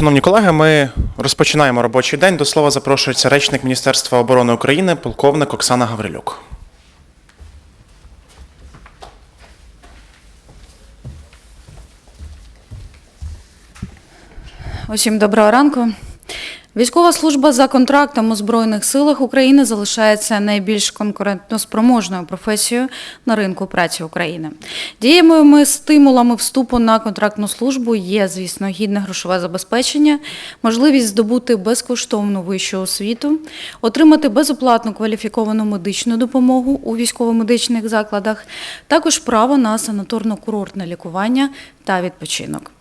Шановні колеги, ми розпочинаємо робочий день. До слова запрошується речник Міністерства оборони України, полковник Оксана Гаврилюк. Усім доброго ранку. Військова служба за контрактом у Збройних силах України залишається найбільш конкурентноспроможною професією на ринку праці України. Дієвими стимулами вступу на контрактну службу є, звісно, гідне грошове забезпечення, можливість здобути безкоштовну вищу освіту, отримати безоплатну кваліфіковану медичну допомогу у військово-медичних закладах, також право на санаторно-курортне лікування та відпочинок.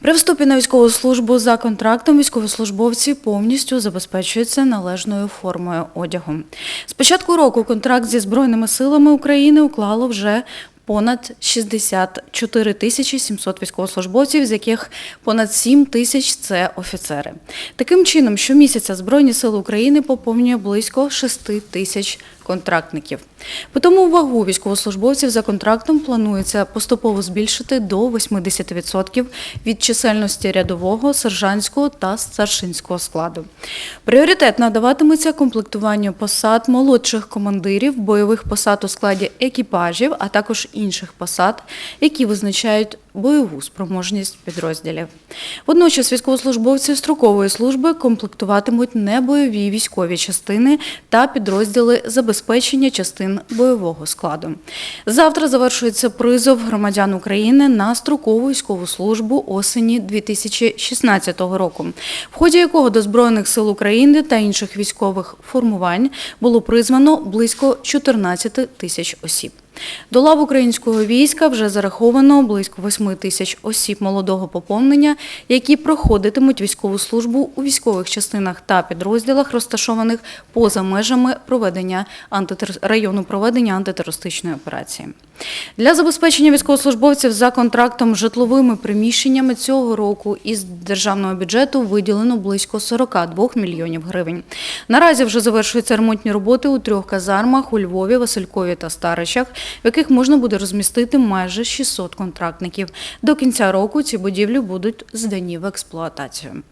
При вступі на військову службу за контрактом військовослужбовці повністю забезпечуються належною формою одягу. З початку року контракт зі Збройними силами України уклало вже понад 64 тисячі 700 військовослужбовців, з яких понад 7 тисяч – це офіцери. Таким чином, щомісяця Збройні сили України поповнює близько 6 тисяч контрактників. По тому вагу військовослужбовців за контрактом планується поступово збільшити до 80% від чисельності рядового, сержантського та старшинського складу. Пріоритет надаватиметься комплектуванню посад молодших командирів, бойових посад у складі екіпажів, а також інших посад, які визначають бойову спроможність підрозділів. Водночас військовослужбовці строкової служби комплектуватимуть небойові військові частини та підрозділи забезпечення частин бойового складу. Завтра завершується призов громадян України на строкову військову службу осені 2016 року, в ході якого до Збройних сил України та інших військових формувань було призвано близько 14 тисяч осіб. До лав українського війська вже зараховано близько 8 тисяч осіб молодого поповнення, які проходитимуть військову службу у військових частинах та підрозділах, розташованих поза межами проведення антитер... району проведення антитерористичної операції. Для забезпечення військовослужбовців за контрактом житловими приміщеннями цього року із державного бюджету виділено близько 42 мільйонів гривень. Наразі вже завершуються ремонтні роботи у трьох казармах у Львові, Василькові та Старичах, в яких можна буде розмістити майже 600 контрактників. До кінця року ці будівлі будуть здані в експлуатацію.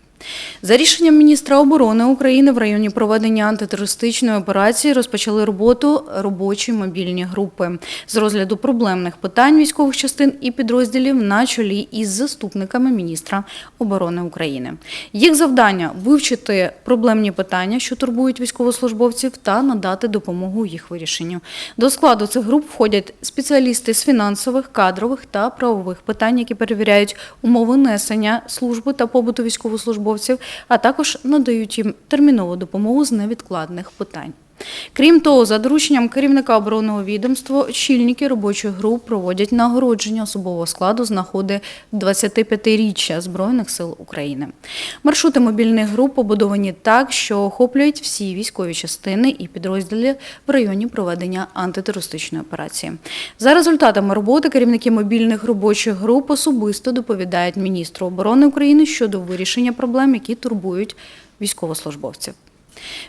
За рішенням міністра оборони України в районі проведення антитерористичної операції розпочали роботу робочі мобільні групи з розгляду проблемних питань військових частин і підрозділів на чолі із заступниками міністра оборони України. Їх завдання вивчити проблемні питання, що турбують військовослужбовців, та надати допомогу їх вирішенню. До складу цих груп входять спеціалісти з фінансових, кадрових та правових питань, які перевіряють умови несення служби та побуту військовослужбовців, а також надають їм термінову допомогу з невідкладних питань. Крім того, за дорученням керівника оборонного відомства, очільники робочих груп проводять нагородження особового складу з нагоди 25-річчя Збройних сил України. Маршрути мобільних груп побудовані так, що охоплюють всі військові частини і підрозділи в районі проведення антитерористичної операції. За результатами роботи керівники мобільних робочих груп особисто доповідають міністру оборони України щодо вирішення проблем, які турбують військовослужбовців.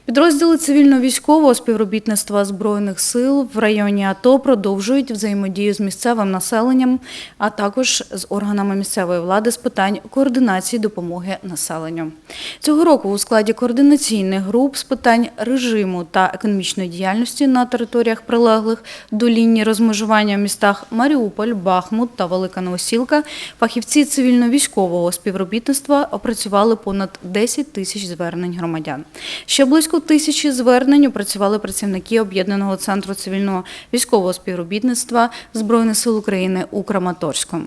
Підрозділи цивільно-військового співробітництва Збройних сил в районі АТО продовжують взаємодію з місцевим населенням, а також з органами місцевої влади з питань координації допомоги населенню. Цього року у складі координаційних груп з питань режиму та економічної діяльності на територіях прилеглих до лінії розмежування в містах Маріуполь, Бахмут та Велика Новосілка фахівці цивільно-військового співробітництва опрацювали понад 10 тисяч звернень громадян. Ще близько тисячі звернень опрацювали працівники об'єднаного центру цивільного військового співробітництва Збройних сил України у Краматорську.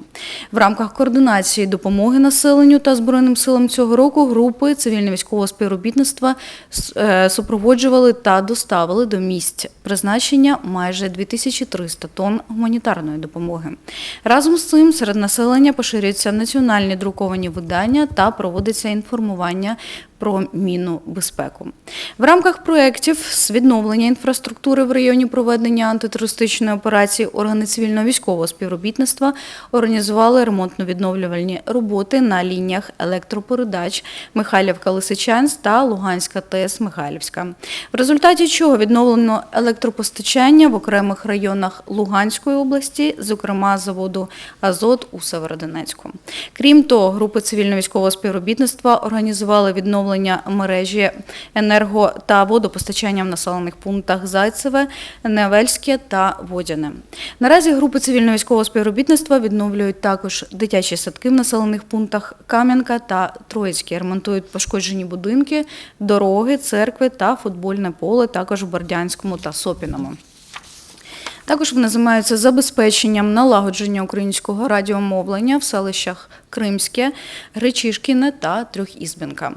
В рамках координації допомоги населенню та збройним силам цього року групи цивільно-військового співробітництва е, супроводжували та доставили до місць призначення майже 2300 тонн гуманітарної допомоги. Разом з цим серед населення поширюються національні друковані видання та проводиться інформування про мінну безпеку. В рамках проєктів з відновлення інфраструктури в районі проведення антитерористичної операції органи цивільно-військового співробітництва організували ремонтно-відновлювальні роботи на лініях електропередач Михайлівка-Лисичанськ та Луганська ТЕС Михайлівська. В результаті чого відновлено електропостачання в окремих районах Луганської області, зокрема заводу Азот у Северодонецьку. Крім того, групи цивільно-військового співробітництва організували відновлення мережі енерго та водопостачання в населених пунктах Зайцеве, Невельське та Водяне. Наразі групи цивільно-військового співробітництва відновлюють також дитячі садки в населених пунктах Кам'янка та Троїцьке, ремонтують пошкоджені будинки, дороги, церкви та футбольне поле, також в Бердянському та Сопіному. Також вони займаються забезпеченням налагодження українського радіомовлення в селищах Кримське, Гречишкіне та Трьохізбінка.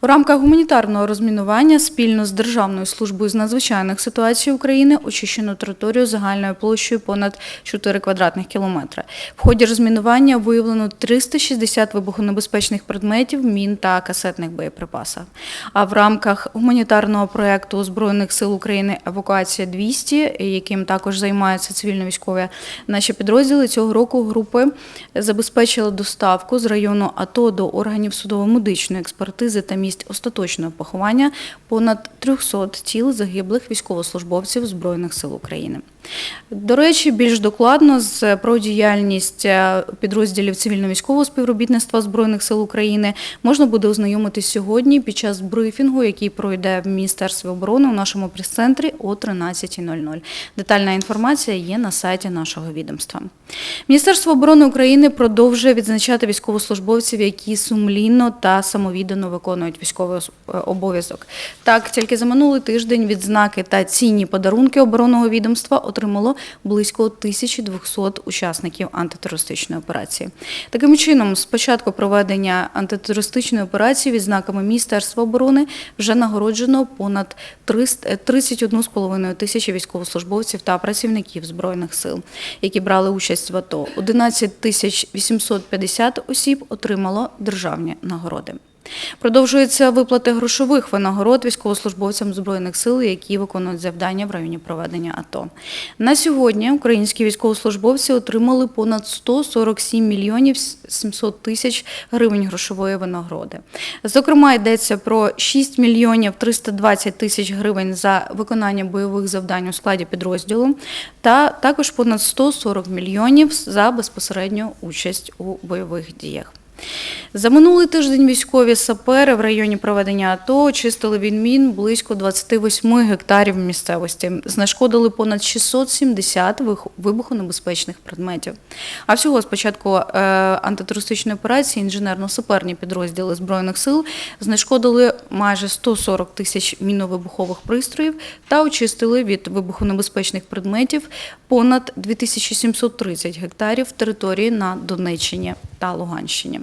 У рамках гуманітарного розмінування спільно з Державною службою з надзвичайних ситуацій України очищено територію загальною площею понад 4 квадратних кілометри. В ході розмінування виявлено 360 вибухонебезпечних предметів, мін та касетних боєприпасів. А в рамках гуманітарного проєкту Збройних сил України Евакуація 200, яким також займаються цивільно-військові наші підрозділи, цього року групи забезпечили доставку з району АТО до органів судово-медичної експертизи та місць остаточного поховання понад 300 тіл загиблих військовослужбовців Збройних сил України. До речі, більш докладно з про діяльність е, підрозділів цивільно-військового співробітництва Збройних сил України можна буде ознайомитись сьогодні під час брифінгу, який пройде в Міністерстві оборони у нашому прес-центрі о 13.00. Детальна інформація є на сайті нашого відомства. Міністерство оборони України продовжує відзначати військовослужбовців, які сумлінно та самовіддано виконують військовий е, обов'язок. Так, тільки за минулий тиждень відзнаки та цінні подарунки оборонного відомства отримало близько 1200 учасників антитерористичної операції. Таким чином, з початку проведення антитерористичної операції відзнаками Міністерства оборони вже нагороджено понад 300 е, 31,5 тисячі військовослужбовців та працівників збройних сил, які брали участь в АТО. 11 тисяч 850 осіб отримало державні нагороди. Продовжуються виплати грошових винагород військовослужбовцям збройних сил, які виконують завдання в районі проведення АТО. На сьогодні українські військовослужбовці отримали понад 147 мільйонів 700 тисяч гривень грошової винагороди. Зокрема, йдеться про 6 мільйонів 320 тисяч гривень за виконання бойових завдань у складі підрозділу, та також понад 140 мільйонів за безпосередню участь у бойових діях. За минулий тиждень військові сапери в районі проведення АТО очистили від мін близько 28 гектарів місцевості, знешкодили понад 670 вих- вибухонебезпечних предметів. А всього з початку е, антитерористичної операції інженерно-саперні підрозділи збройних сил знешкодили майже 140 тисяч міновибухових пристроїв та очистили від вибухонебезпечних предметів понад 2730 гектарів території на Донеччині та Луганщині.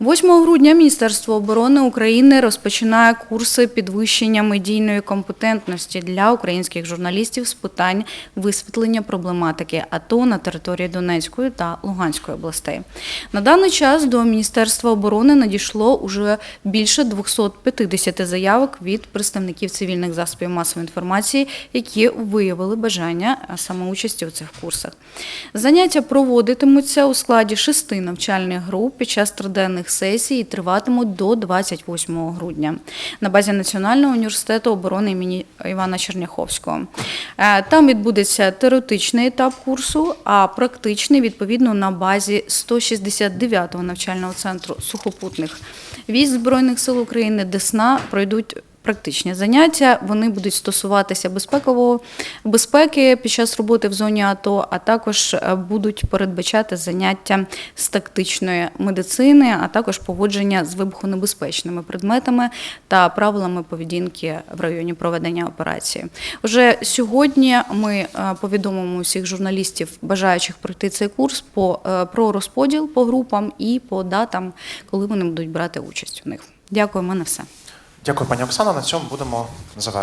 8 грудня Міністерство оборони України розпочинає курси підвищення медійної компетентності для українських журналістів з питань висвітлення проблематики АТО на території Донецької та Луганської областей. На даний час до Міністерства оборони надійшло уже більше 250 заявок від представників цивільних засобів масової інформації, які виявили бажання а, саме участі у цих курсах. Заняття проводитимуться у складі шести навчальних груп під час триденних сесій і триватимуть до 28 грудня на базі Національного університету оборони імені Івана Черняховського. Е, Там відбудеться теоретичний етап курсу, а практичний відповідно на базі 169-го навчального центру сухопутних військ Збройних сил України Десна пройдуть практичні заняття. Вони будуть стосуватися безпекового безпеки під час роботи в зоні АТО, а також е, будуть передбачати заняття з тактичної медицини, а також поводження з вибухонебезпечними предметами та правилами поведінки в районі проведення операції. Уже сьогодні ми е, повідомимо усіх журналістів, бажаючих пройти цей курс по е, про розподіл по групам і по датам, коли вони будуть брати участь у них. Дякую, в мене все. Дякую, пані Оксана. На цьому будемо завершувати.